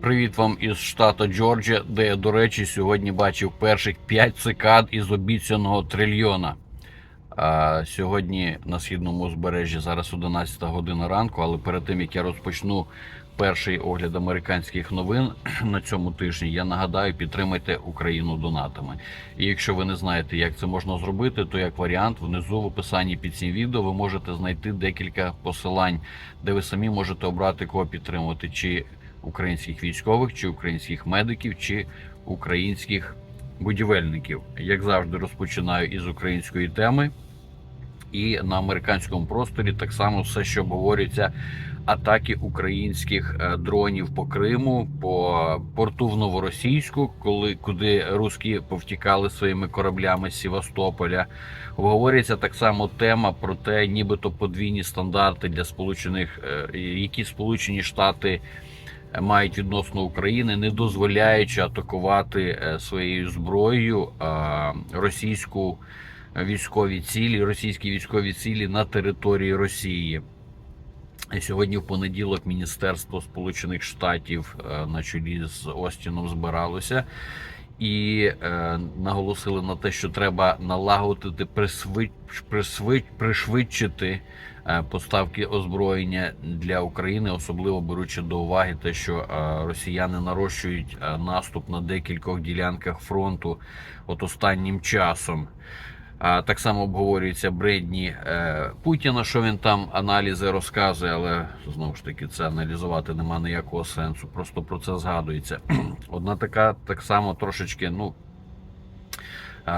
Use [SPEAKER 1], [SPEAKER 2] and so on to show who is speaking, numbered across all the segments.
[SPEAKER 1] Привіт вам із штату Джорджія, де я, до речі, сьогодні бачив перших 5 цикад із обіцяного трильйона. А, сьогодні на східному узбережжі зараз 11 година ранку, але перед тим як я розпочну перший огляд американських новин на цьому тижні, я нагадаю, підтримайте Україну донатами. І якщо ви не знаєте, як це можна зробити, то як варіант, внизу в описанні під цим відео ви можете знайти декілька посилань, де ви самі можете обрати кого підтримувати, чи українських військових, чи українських медиків, чи українських будівельників. Як завжди, розпочинаю із української теми. І на американському просторі так само все, що обговорюється, атаки українських е, дронів по Криму, по порту в Новоросійську, коли куди русські повтікали своїми кораблями з Севастополя. Обговорюється так само тема про те, нібито подвійні стандарти для сполучених, е, які Сполучені Штати мають відносно України, не дозволяючи атакувати е, своєю зброєю е, російську військові цілі, російські військові цілі на території Росії. Сьогодні, в понеділок, Міністерство Сполучених Штатів е, на чолі з Остіном збиралося і е, наголосили на те, що треба налагодити присвид, присвид, пришвидшити е, поставки озброєння для України, особливо беручи до уваги те, що е, росіяни нарощують е, наступ на декількох ділянках фронту от останнім часом. Так само обговорюється бредні е, Путіна, що він там аналізи розказує, але знову ж таки це аналізувати нема ніякого сенсу. Просто про це згадується. Одна така так само трошечки, ну.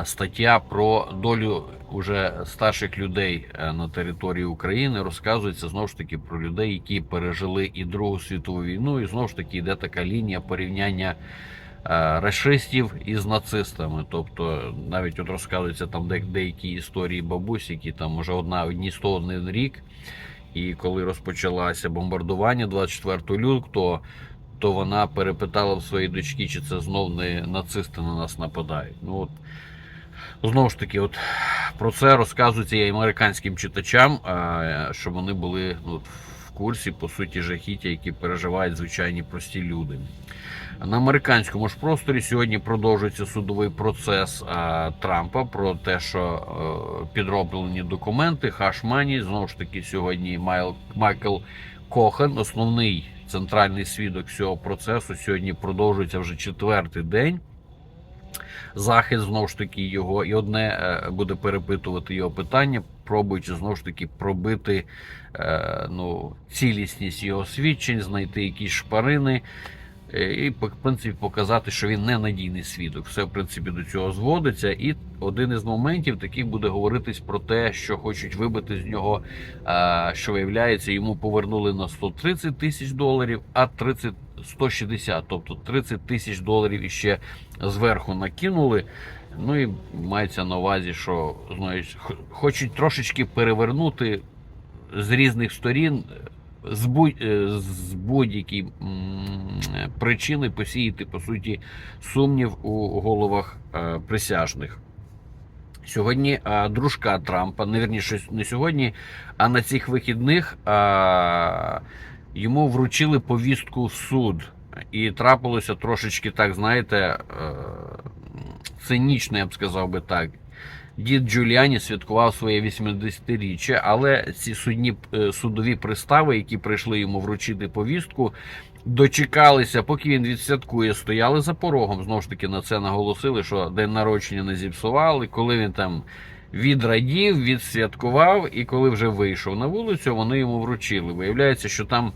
[SPEAKER 1] Стаття про долю уже старших людей е, на території України розказується знову ж таки про людей, які пережили і Другу світову війну, і знову ж таки йде така лінія порівняння е, расистів із нацистами. Тобто навіть от розказуються там деякі історії бабусь, які там вже одна одні 101 рік. І коли розпочалося бомбардування 24 лютого, то вона перепитала в своїй дочки, чи це знов не нацисти на нас нападають. Ну от знову ж таки, от про це розказується і американським читачам, щоб вони були ну, в курсі по суті жахіття, які переживають звичайні прості люди. На американському ж просторі сьогодні продовжується судовий процес а, Трампа про те, що е, підроблені документи, хашмані. Знову ж таки, сьогодні Майл, Майкл Кохан, основний центральний свідок цього процесу, сьогодні продовжується вже четвертий день. Захист знову ж таки його, і одне е, буде перепитувати його питання, пробуючи знову ж таки пробити е, ну, цілісність його свідчень, знайти якісь шпарини. І в принципі показати, що він не надійний свідок. Все в принципі до цього зводиться. І один із моментів таких буде говоритись про те, що хочуть вибити з нього, що виявляється, йому повернули на 130 тисяч доларів, а 30 160, тобто 30 тисяч доларів іще зверху накинули. Ну і мається на увазі, що знаєш, хочуть трошечки перевернути з різних сторін з будь е, причини посіяти по суті сумнів у головах е, присяжних. Сьогодні е, дружка Трампа, не вірніше, не сьогодні, а на цих вихідних е, йому вручили повістку в суд. І трапилося трошечки так, знаєте, е, цинічно, я б сказав би так. Дід Джуліані святкував своє 80-річчя, але ці судні, е, судові пристави, які прийшли йому вручити повістку, дочекалися, поки він відсвяткує, стояли за порогом. Знову ж таки на це наголосили, що день народження не зіпсували. Коли він там відрадів, відсвяткував, і коли вже вийшов на вулицю, вони йому вручили. Виявляється, що там.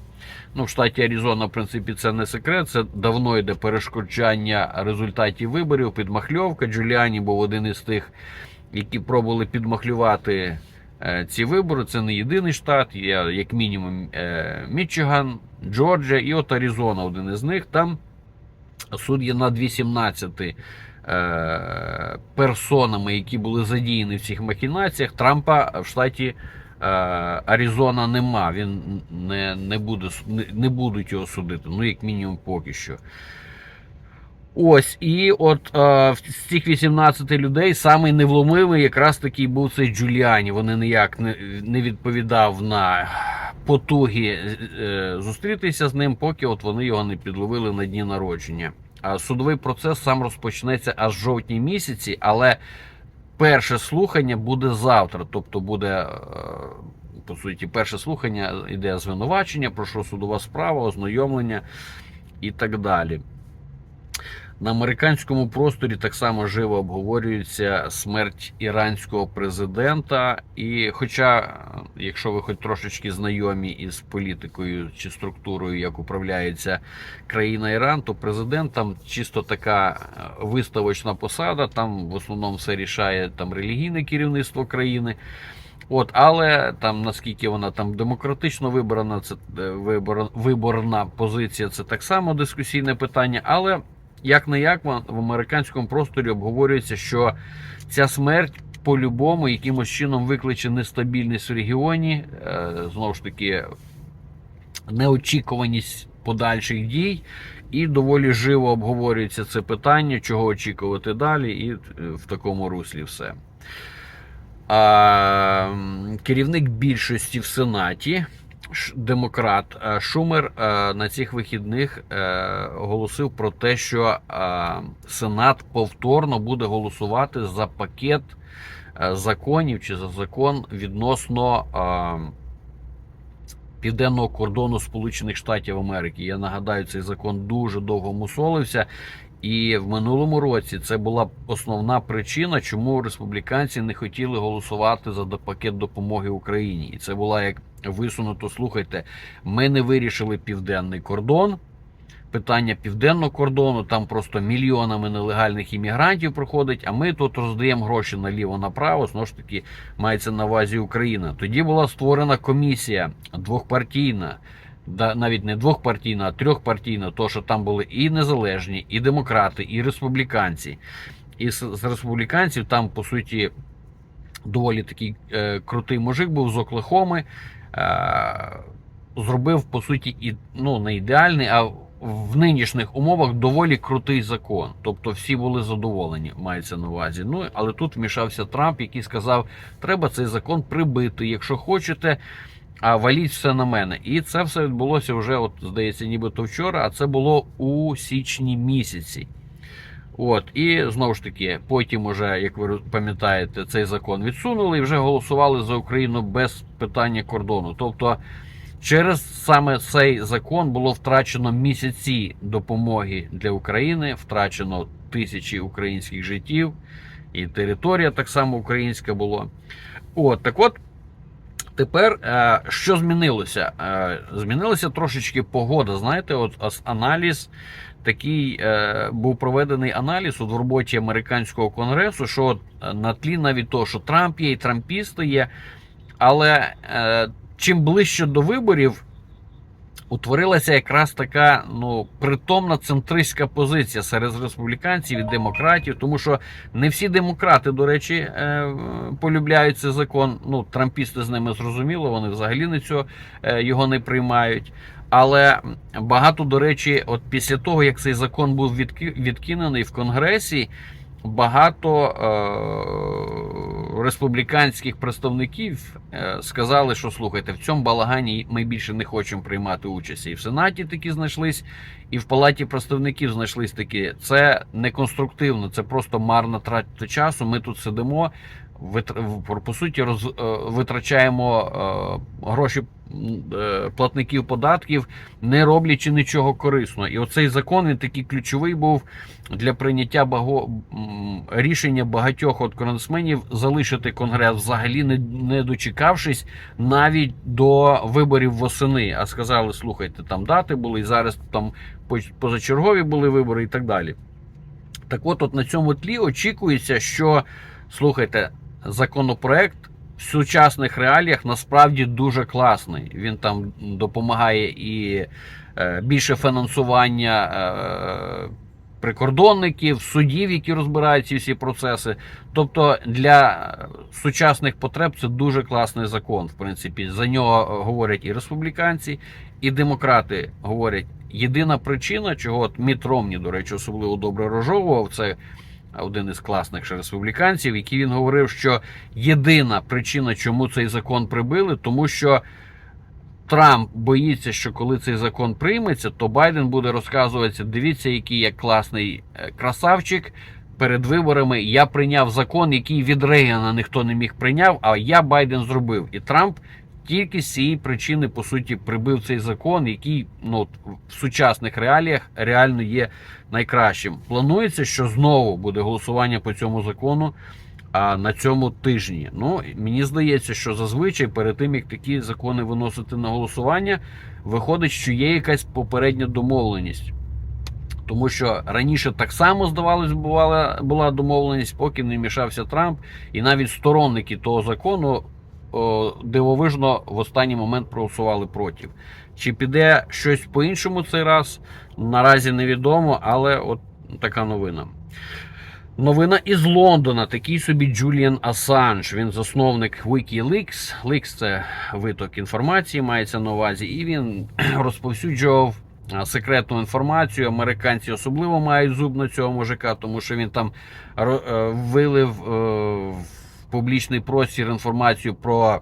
[SPEAKER 1] Ну, в штаті Аризона, в принципі, це не секрет. Це давно йде перешкоджання результатів виборів, підмахльовка. Джуліані був один із тих, які пробували підмахлювати е, ці вибори. Це не єдиний штат, є як мінімум е, Мічиган, Джорджія і от Аризона, один із них. Там суд є над 18 е, персонами, які були задіяні в цих махінаціях. Трампа в штаті. Аризона нема, він не, не, буде, не будуть його судити, ну як мінімум поки що. Ось, і от е, з цих 18 людей самий невломивий якраз такий був цей Джуліані. Вони ніяк не, не відповідав на потуги е, зустрітися з ним, поки от вони його не підловили на дні народження. А судовий процес сам розпочнеться аж в жовтні місяці, але перше слухання буде завтра. Тобто буде, е, по суті, перше слухання йде звинувачення, про що судова справа, ознайомлення і так далі. На американському просторі так само живо обговорюється смерть іранського президента. І, хоча, якщо ви хоч трошечки знайомі із політикою чи структурою, як управляється країна Іран, то президент там чисто така е, виставочна посада. Там в основному все рішає там релігійне керівництво країни. От, але там наскільки вона там демократично вибрана, це е, вибор, виборна позиція, це так само дискусійне питання. Але як не як в американському просторі обговорюється, що ця смерть по-любому якимось чином викличе нестабільність в регіоні, е, знову ж таки, неочікуваність подальших дій. І доволі живо обговорюється це питання, чого очікувати далі, і е, в такому руслі все. Керівник більшості в Сенаті, демократ е, Шумер, е, на цих вихідних е, оголосив про те, що Сенат повторно буде голосувати за пакет законів чи за закон відносно південного кордону Сполучених Штатів Америки. Я нагадаю, цей закон дуже довго мусолився. І в минулому році це була основна причина, чому республіканці не хотіли голосувати за пакет допомоги Україні. І це була як висунуто. Слухайте, ми не вирішили південний кордон. Питання південного кордону, там просто мільйонами нелегальних іммігрантів проходить, а ми тут роздаємо гроші наліво-направо, знову ж таки, мається на увазі Україна. Тоді була створена комісія двохпартійна, навіть не двохпартійна, а трьохпартійна, то що там були і незалежні, і демократи, і республіканці. І з, республіканців там, по суті, доволі такий е, крутий мужик був з Оклахоми. Е, зробив, по суті, і, ну, не ідеальний, а в нинішніх умовах доволі крутий закон. Тобто всі були задоволені, мається на увазі. Ну, але тут вмішався Трамп, який сказав, треба цей закон прибити, якщо хочете. А валіть все на мене. І це все відбулося вже, от, здається, нібито вчора, а це було у січні місяці. От, і знову ж таки, потім, уже, як ви пам'ятаєте, цей закон відсунули і вже голосували за Україну без питання кордону. Тобто, через саме цей закон було втрачено місяці допомоги для України, втрачено тисячі українських життів, і територія так само українська була. От, так от. Тепер е, що змінилося? Е, Змінилася трошечки погода. Знаєте, от аналіз такий е, був проведений аналіз в роботі американського конгресу, що на тлі навіть того, що Трамп є і трампісти є, але чим ближче до виборів. Утворилася якраз така ну притомна центристська позиція серед республіканців і демократів, тому що не всі демократи, до речі, е, полюбляють цей закон. Ну, трампісти з ними зрозуміло, вони взагалі не цього е, його не приймають. Але багато, до речі, от після того, як цей закон був відки- відкинений в Конгресі, багато е, республіканських представників е, сказали, що слухайте, в цьому балагані ми більше не хочемо приймати участь. І в Сенаті такі знайшлись, і в Палаті представників знайшлись такі. Це не конструктивно, це просто марна трата часу. Ми тут сидимо. По суті, роз, е, витрачаємо е, гроші е, платників податків, не роблячи нічого корисного. І оцей закон він такий ключовий був для прийняття баго, рішення багатьох от конгресменів залишити конгрес, взагалі не, не дочекавшись навіть до виборів восени. А сказали: слухайте, там дати були, і зараз там позачергові були вибори і так далі. Так от, от на цьому тлі очікується, що слухайте, законопроект в сучасних реаліях насправді дуже класний. Він там допомагає і е, більше фінансування. Е, Прикордонників, судів, які розбирають ці всі процеси. Тобто для сучасних потреб це дуже класний закон. В принципі, за нього говорять і республіканці, і демократи говорять. Єдина причина, чого от Міт до речі, особливо добре розжовував, це один із класних республіканців, який він говорив, що єдина причина, чому цей закон прибили, тому що Трамп боїться, що коли цей закон прийметься, то Байден буде розказуватися: дивіться, який я класний е, красавчик. Перед виборами я прийняв закон, який від Рейгана ніхто не міг прийняв, а я Байден зробив. І Трамп тільки з цієї причини, по суті, прибив цей закон, який ну, в сучасних реаліях реально є найкращим. Планується, що знову буде голосування по цьому закону а, на цьому тижні. Ну, мені здається, що зазвичай перед тим, як такі закони виносити на голосування, виходить, що є якась попередня домовленість. Тому що раніше так само, здавалось, бувала, була домовленість, поки не мішався Трамп, і навіть сторонники того закону дивовижно в останній момент проголосували проти. Чи піде щось по-іншому цей раз, наразі невідомо, але от така новина. Новина із Лондона. Такий собі Джуліан Асанж. Він засновник Wikileaks. Leaks – це виток інформації, мається на увазі, і він розповсюджував секретну інформацію. Американці особливо мають зуб на цього мужика, тому що він там е, вилив е, публічний простір інформацію про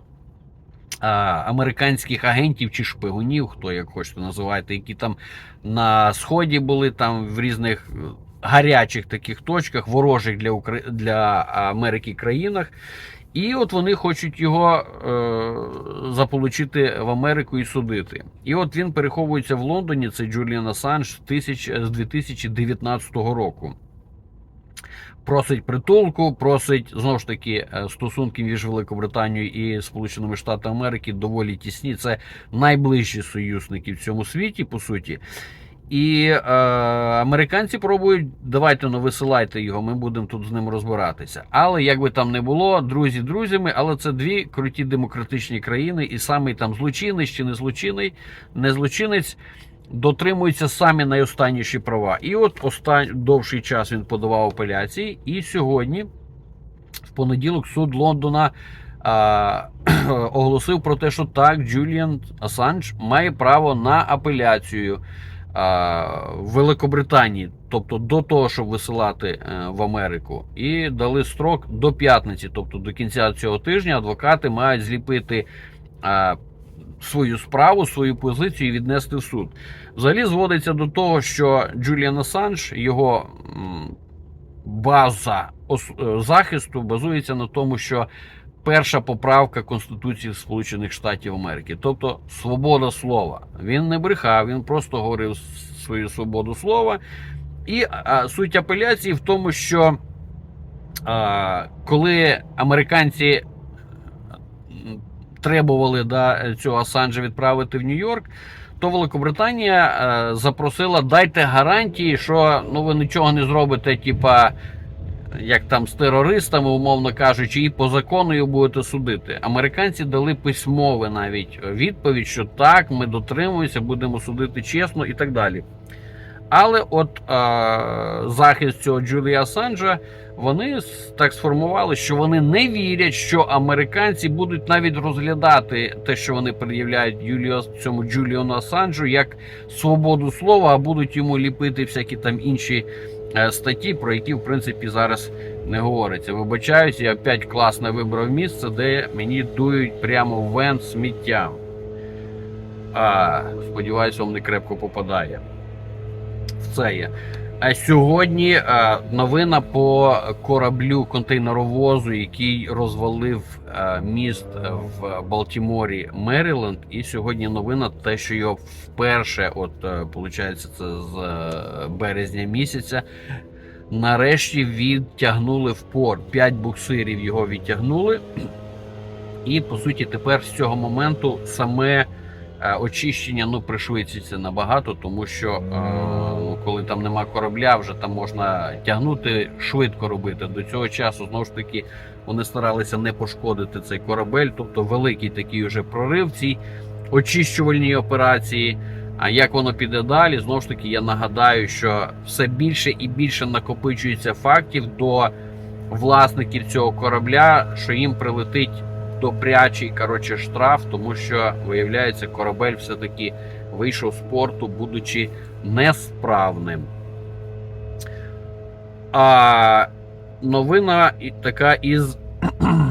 [SPEAKER 1] а, американських агентів чи шпигунів, хто як хочете називати, які там на сході були там в різних е, гарячих таких точках, ворожих для Укра... для Америки країнах. І от вони хочуть його е, заполучити в Америку і судити. І от він переховується в Лондоні. Це Джуліан Асанж з 2019 року. Просить притулку, просить знову ж таки е, стосунки між Великобританією і Сполученими Штатами Америки доволі тісні. Це найближчі союзники в цьому світі, по суті. І е, американці пробують, давайте ну висилайте його, ми будемо тут з ним розбиратися. Але як би там не було, друзі друзями, але це дві круті демократичні країни, і самий там злочинець чи не злочинний, не злочинець дотримуються самі найостанніші права. І от остань, довший час він подавав апеляції, і сьогодні, в понеділок, суд Лондона. А, оголосив про те, що так, Джуліан Асанж має право на апеляцію в Великобританії, тобто до того, щоб висилати е, в Америку, і дали строк до п'ятниці, тобто до кінця цього тижня, адвокати мають зліпити свою справу, свою позицію віднести в суд. Взагалі зводиться до того, що Джуліан Асанж, його база е, захисту базується на тому, що перша поправка Конституції Сполучених Штатів Америки, тобто свобода слова. Він не брехав, він просто говорив свою свободу слова. І а, суть апеляції в тому, що а, коли американці требували да, цього Асанжа відправити в Нью-Йорк, то Великобританія е, запросила дайте гарантії, що ну ви нічого не зробите, типа як там з терористами, умовно кажучи, і по закону його будете судити. Американці дали письмове навіть відповідь, що так, ми дотримуємося, будемо судити чесно і так далі. Але от е, захист цього Джулія Асанжа, вони так сформували, що вони не вірять, що американці будуть навіть розглядати те, що вони пред'являють Юліо, цьому Джуліону Асанжу, як свободу слова, а будуть йому ліпити всякі там інші е, статті, про які в принципі зараз не говориться. Вибачаюсь, я опять класно вибрав місце, де мені дують прямо вен сміттям. А, сподіваюся, вам не крепко попадає. Це є. А сьогодні е, новина по кораблю контейнеровозу, який розвалив е, міст в Балтіморі, Меріленд. І сьогодні новина те, що його вперше, от е, получається, це з е, березня місяця. Нарешті відтягнули в порт. П'ять буксирів його відтягнули. І по суті, тепер з цього моменту саме е, очищення ну пришвидшиться набагато, тому що е, ну, коли там нема корабля, вже там можна тягнути швидко робити. До цього часу знову ж таки вони старалися не пошкодити цей корабель, тобто великий такий вже прорив цій очищувальній операції. А як воно піде далі? Знову ж таки, я нагадаю, що все більше і більше накопичується фактів до власників цього корабля, що їм прилетить добрячий коротше, штраф, тому що виявляється, корабель все-таки вийшов з порту, будучи несправним. А новина така із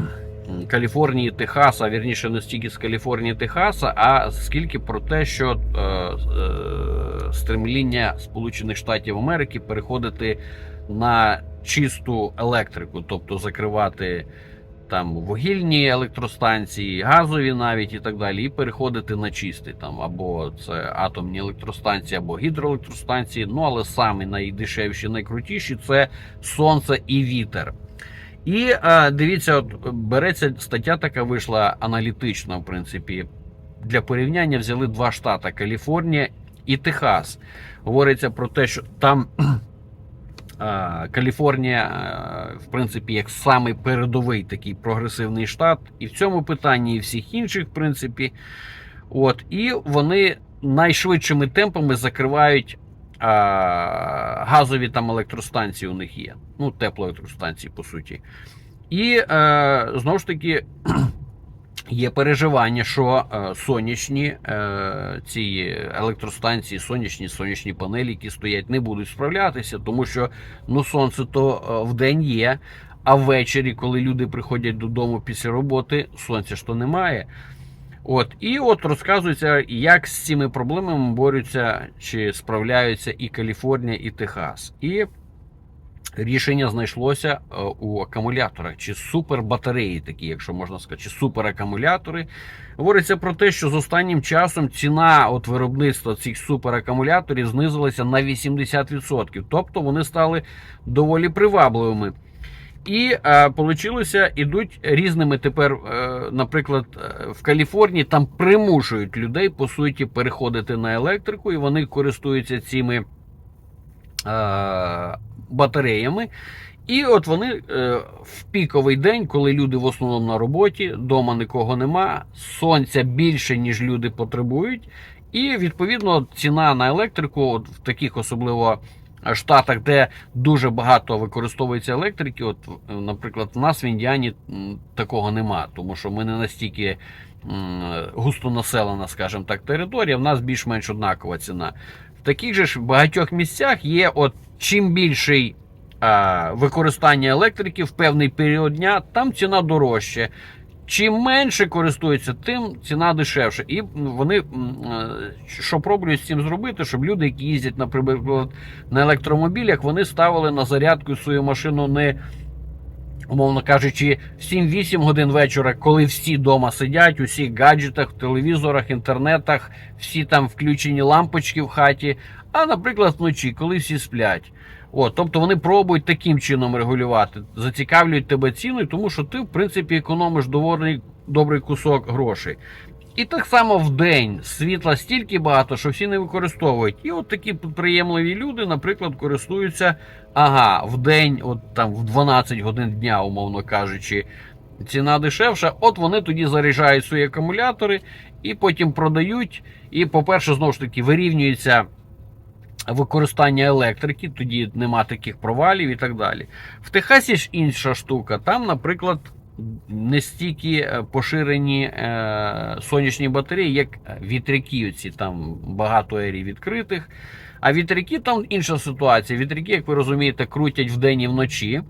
[SPEAKER 1] Каліфорнії, Техаса, вірніше, не стільки з Каліфорнії, Техаса, а скільки про те, що е, е, стремління Сполучених Штатів Америки переходити на чисту електрику, тобто закривати там вугільні електростанції, газові навіть і так далі, і переходити на чистий там або це атомні електростанції, або гідроелектростанції. Ну але самі найдешевші, найкрутіші це сонце і вітер. І е, дивіться, от береться стаття, така вийшла аналітична, в принципі. Для порівняння взяли два штати Каліфорнія і Техас. Говориться про те, що там Каліфорнія, е, в принципі, як самий передовий такий прогресивний штат, і в цьому питанні, і всіх інших, в принципі. От, і вони найшвидшими темпами закривають а, газові там електростанції у них є. Ну, теплоелектростанції, по суті. І е, знову ж таки. Є переживання, що е, сонячні е, ці електростанції, сонячні сонячні панелі, які стоять, не будуть справлятися, тому що ну сонце то е, вдень є, а ввечері, коли люди приходять додому після роботи, сонця ж то немає. От і от розказується, як з цими проблемами борються чи справляються і Каліфорнія, і Техас. І рішення знайшлося е, у акумуляторах чи супербатареї, такі, якщо можна сказати, чи суперакумулятори. Говориться про те, що з останнім часом ціна от виробництва цих суперакумуляторів знизилася на 80%. Тобто вони стали доволі привабливими. І е, получилося, ідуть різними тепер, е, наприклад, е, в Каліфорнії там примушують людей по суті переходити на електрику, і вони користуються цими е, батареями. І от вони е, в піковий день, коли люди в основному на роботі, вдома нікого нема, сонця більше, ніж люди потребують. І відповідно ціна на електрику, от в таких особливо штатах, де дуже багато використовується електрики, от, наприклад, в нас в Індіані такого нема, тому що ми не настільки густонаселена, скажімо так, територія, в нас більш-менш однакова ціна. В таких же ж багатьох місцях є, от чим більший а, використання електрики в певний період дня, там ціна дорожча. Чим менше користуються, тим ціна дешевша. І вони е, що пробують з цим зробити, щоб люди, які їздять, наприклад, на електромобілях, вони ставили на зарядку свою машину не, умовно кажучи, 7-8 годин вечора, коли всі вдома сидять, у всіх гаджетах, телевізорах, інтернетах, всі там включені лампочки в хаті. А, наприклад, вночі, коли всі сплять. От, тобто вони пробують таким чином регулювати, зацікавлюють тебе ціною, тому що ти, в принципі, економиш доволі добрий кусок грошей. І так само в день світла стільки багато, що всі не використовують. І от такі підприємливі люди, наприклад, користуються ага, в день, от там в 12 годин дня, умовно кажучи, ціна дешевша. От вони тоді заряджають свої акумулятори і потім продають. І, по-перше, знову ж таки, вирівнюється використання електрики, тоді нема таких провалів і так далі. В Техасі ж інша штука. Там, наприклад, не стільки е, поширені е, сонячні батареї, як вітряки. Оці там багато ерій відкритих. А вітряки там інша ситуація. Вітряки, як ви розумієте, крутять вдень і вночі.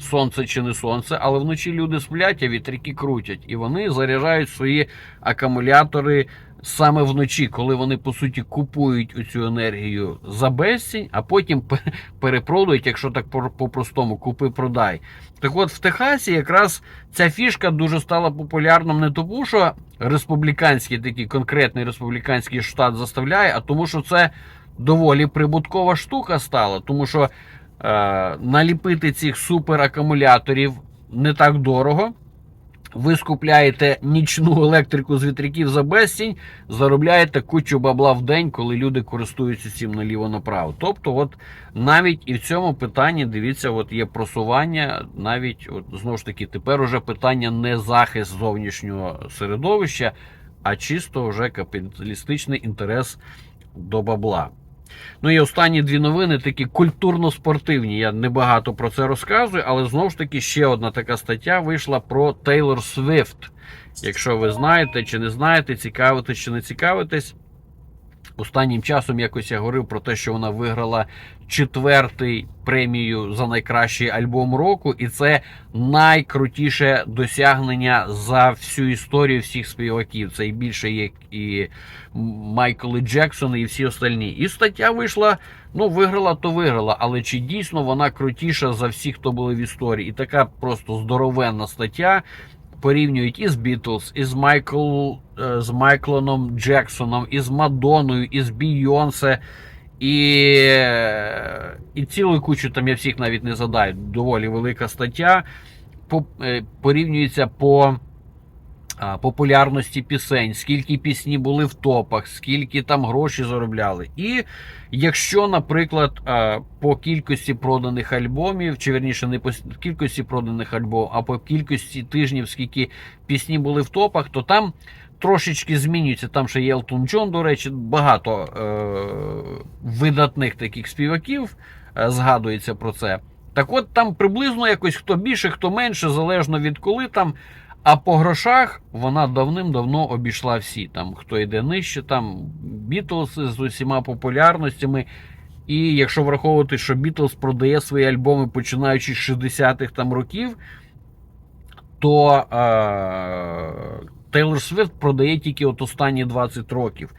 [SPEAKER 1] Сонце чи не сонце, але вночі люди сплять, а вітряки крутять. І вони заряджають свої акумулятори саме вночі, коли вони по суті купують цю енергію за безцінь, а потім перепродають, якщо так по-простому, купи-продай. Так от в Техасі якраз ця фішка дуже стала популярним не тому, що республіканський такий конкретний республіканський штат заставляє, а тому, що це доволі прибуткова штука стала, тому що. Е, наліпити цих суперакумуляторів не так дорого. Ви скупляєте нічну електрику з вітряків за безцінь, заробляєте кучу бабла в день, коли люди користуються цим наліво-направо. Тобто, от навіть і в цьому питанні, дивіться, от є просування, навіть от, знову ж таки, тепер уже питання не захист зовнішнього середовища, а чисто вже капіталістичний інтерес до бабла. Ну і останні дві новини такі культурно-спортивні. Я небагато про це розказую, але знову ж таки ще одна така стаття вийшла про Тейлор Свифт. Якщо ви знаєте чи не знаєте, цікавитесь чи не цікавитесь. Останнім часом якось я говорив про те, що вона виграла четвертий премію за найкращий альбом року, і це найкрутіше досягнення за всю історію всіх співаків. Це і більше є і Майкл Джексон, і всі остальні. І стаття вийшла. Ну, виграла, то виграла, але чи дійсно вона крутіша за всіх, хто були в історії? І така просто здоровенна стаття. Порівнюють із Бітлз, із Майкл, е, з Майклоном Джексоном, із Мадоною, із Бійонсе. І, е, і цілу кучу там я всіх навіть не задаю. Доволі велика стаття. По, е, порівнюється по популярності пісень, скільки пісні були в топах, скільки там гроші заробляли. І якщо, наприклад, по кількості проданих альбомів, чи верніше не по кількості проданих альбомів, а по кількості тижнів, скільки пісні були в топах, то там трошечки змінюється. Там ще є Джон, до речі, багато е- видатних таких співаків е, згадується про це. Так от там приблизно якось хто більше, хто менше, залежно від коли там. А по грошах вона давним-давно обійшла всі. Там хто йде нижче, там Бітлз з усіма популярностями. І якщо враховувати, що Бітлз продає свої альбоми починаючи з 60-х там років, то е- Тейлор продає тільки от останні 20 років.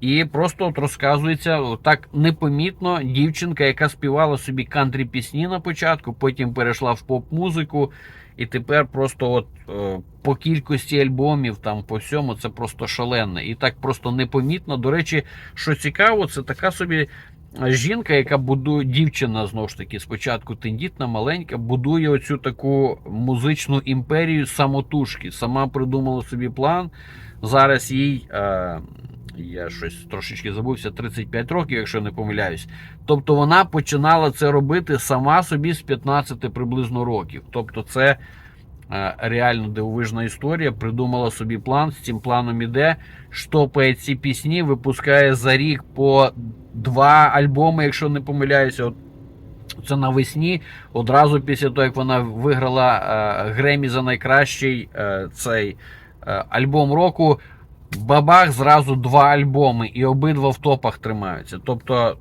[SPEAKER 1] І просто от розказується так непомітно дівчинка, яка співала собі кантрі пісні на початку, потім перейшла в поп-музику. І тепер просто от е, по кількості альбомів, там по всьому, це просто шалене. І так просто непомітно. До речі, що цікаво, це така собі жінка, яка будує дівчина знову ж таки, спочатку тендітна, маленька, будує оцю таку музичну імперію самотужки. Сама придумала собі план. Зараз їй. Е, я щось трошечки забувся 35 років, якщо не помиляюсь. Тобто вона починала це робити сама собі з 15 приблизно років. Тобто, це е, реально дивовижна історія. Придумала собі план, з цим планом іде, штопає ці пісні, випускає за рік по два альбоми, якщо не помиляюся. От це навесні, одразу після того, як вона виграла е, Гремі за найкращий е, цей альбом року. Бабах зразу два альбоми, і обидва в топах тримаються. Тобто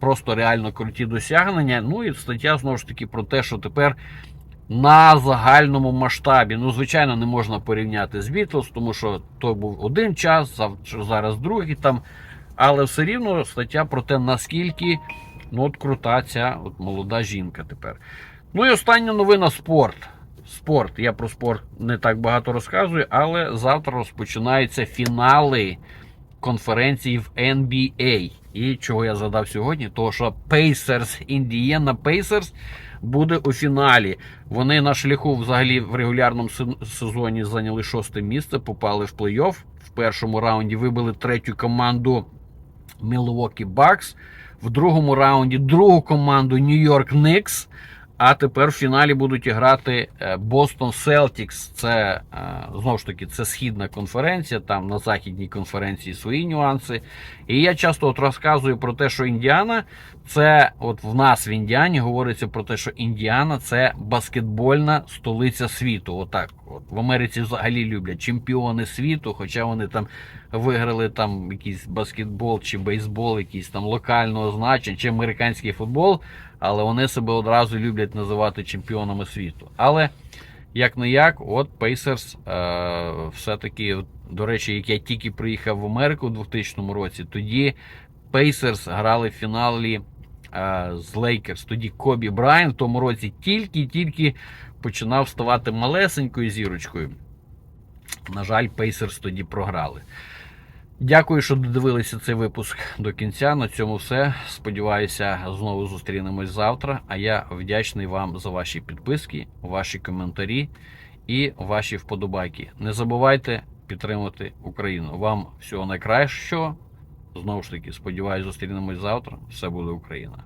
[SPEAKER 1] просто реально круті досягнення. Ну і стаття знову ж таки про те, що тепер на загальному масштабі. Ну, звичайно, не можна порівняти з Бітлз, тому що той був один час, зараз другий там. Але все рівно стаття про те, наскільки ну, от крута ця от молода жінка тепер. Ну і остання новина спорт. Спорт. Я про спорт не так багато розказую, але завтра розпочинаються фінали конференції в NBA. І чого я задав сьогодні? Того, що Pacers, Indiana Pacers буде у фіналі. Вони на шляху взагалі в регулярному сезоні зайняли шосте місце, попали в плей-офф. В першому раунді вибили третю команду Milwaukee Bucks. В другому раунді другу команду York Knicks. А тепер в фіналі будуть грати Бостон Celtics. Це знову ж таки це східна конференція. Там на західній конференції свої нюанси. І я часто от розказую про те, що Індіана це от в нас в Індіані говориться про те, що Індіана це баскетбольна столиця світу. Отак, от в Америці взагалі люблять чемпіони світу, хоча вони там виграли там якийсь баскетбол чи бейсбол, якийсь там локального значення, чи американський футбол але вони себе одразу люблять називати чемпіонами світу. Але як не як, от Pacers е, все-таки, до речі, як я тільки приїхав в Америку у 2000 році, тоді Pacers грали в фіналі з Лейкерс. Тоді Кобі Брайан в тому році тільки-тільки починав ставати малесенькою зірочкою. На жаль, Pacers тоді програли. Дякую, що додивилися цей випуск до кінця. На цьому все. Сподіваюся, знову зустрінемось завтра. А я вдячний вам за ваші підписки, ваші коментарі і ваші вподобайки. Не забувайте підтримати Україну. Вам всього найкращого. Знову ж таки, сподіваюся, зустрінемось завтра. Все буде Україна.